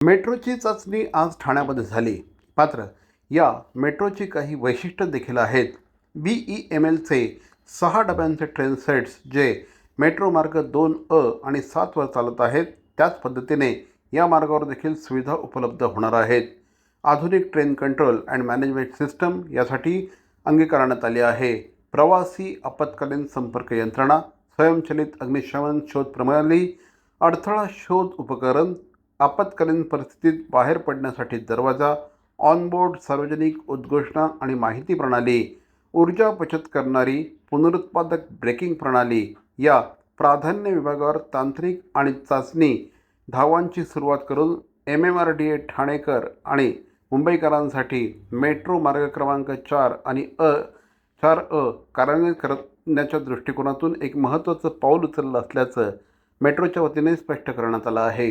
मेट्रोची चाचणी आज ठाण्यामध्ये झाली. मात्र या मेट्रोची काही वैशिष्ट्य देखील आहेत. बी ई एम एलचे सहा डब्यांचे ट्रेन सेट्स जे मेट्रो मार्ग दोन अ आणि सातवर चालत आहेत त्याच पद्धतीने या मार्गावर देखील सुविधा उपलब्ध होणार आहेत. आधुनिक train control and management system यासाठी अंगीकारण्यात आली आहे. प्रवासी आपत्कालीन संपर्क यंत्रणा स्वयंचलित अग्निशमन शोध प्रणाली अडथळा शोध उपकरण आपत्कालीन परिस्थितीत बाहेर पडण्यासाठी दरवाजा ऑनबोर्ड सार्वजनिक उद्घोषणा आणि माहिती प्रणाली ऊर्जा बचत करणारी पुनरुत्पादक ब्रेकिंग प्रणाली या प्राधान्य विभागावर तांत्रिक आणि चाचणी धावांची सुरुवात करून M M R D A Thanekar आणि मुंबईकरांसाठी मेट्रो मार्ग क्रमांक चार आणि अ चार अ कार्यान्वित करण्याच्या दृष्टिकोनातून एक महत्त्वाचं पाऊल उचललं असल्याचं मेट्रोच्या वतीने स्पष्ट करण्यात आलं आहे.